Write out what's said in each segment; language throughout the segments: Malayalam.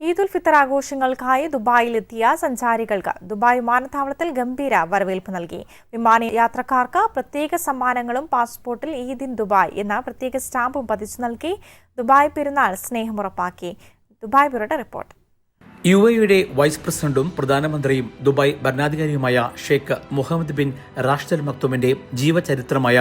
ഈദ് ഉൽ ഫിത്തർ ആഘോഷങ്ങൾക്കായി ദുബായിലെത്തിയ സഞ്ചാരികൾക്ക് ദുബായ് വിമാനത്താവളത്തിൽ ഗംഭീര വരവേൽപ്പ് നൽകി. വിമാന യാത്രക്കാർക്ക് പ്രത്യേക സമ്മാനങ്ങളും പാസ്പോർട്ടിൽ ഈദ് ഇൻ ദുബായ് എന്ന പ്രത്യേക സ്റ്റാമ്പും പതിച്ചു നൽകി ദുബായ് പെരുന്നാൾ സ്നേഹമുറപ്പാക്കി ദുബായ് ബ്യൂറോയുടെ റിപ്പോർട്ട്. യു എയുടെ വൈസ് പ്രസിഡന്റും പ്രധാനമന്ത്രിയും Dubai ഭരണാധികാരിയുമായ Sheikh Mohammed bin Rashid al മക്തുമിന്റെ ജീവചരിത്രമായ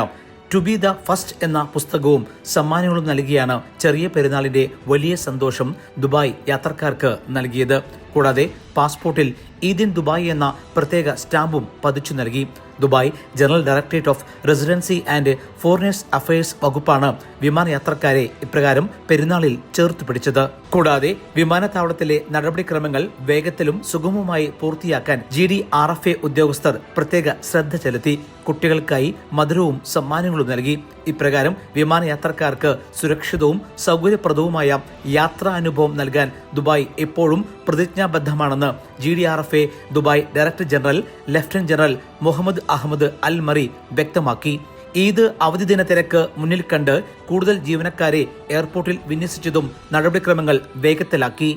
ടു ബി ദ ഫസ്റ്റ് എന്ന പുസ്തകവും സമ്മാനങ്ങളും നൽകിയാണ് ചെറിയ പെരുന്നാളിന്റെ വലിയ സന്തോഷം ദുബായ് യാത്രക്കാർക്ക് നൽകിയത്. കൂടാതെ പാസ്പോർട്ടിൽ ഈദിൻ ദുബായ് എന്ന പ്രത്യേക സ്റ്റാമ്പും പതിച്ചു നൽകി. Dubai general directorate of residency and foreigners affairs വകുപ്പാണ് വിമാനയാത്രക്കാരെ ഇപ്രകാരം പെരുന്നാളിൽ ചേർത്ത് പിടിച്ചത്. കൂടാതെ വിമാനത്താവളത്തിലെ നടപടിക്രമങ്ങൾ വേഗത്തിലും സുഗമമായി പൂർത്തിയാക്കാൻ G D R F A ഉദ്യോഗസ്ഥർ പ്രത്യേക ശ്രദ്ധ ചെലുത്തി. കുട്ടികൾക്കായി മധുരവും സമ്മാനങ്ങളും നൽകി. ഇപ്രകാരം വിമാനയാത്രക്കാർക്ക് സുരക്ഷിതവും സൗകര്യപ്രദവുമായ യാത്രാനുഭവം നൽകാൻ ദുബായ് എപ്പോഴും പ്രതിജ്ഞാബദ്ധമാണെന്ന് G D R F A Dubai director general lieutenant general Mohammed Ahmed al Marri വ്യക്തമാക്കി. ഈദ് അവധി ദിന തിരക്ക് മുന്നിൽ കണ്ട് കൂടുതൽ ജീവനക്കാരെ എയർപോർട്ടിൽ വിന്യസിച്ചതും നടപടിക്രമങ്ങൾ വേഗത്തിലാക്കി.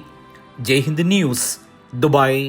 Jaihind news Dubai.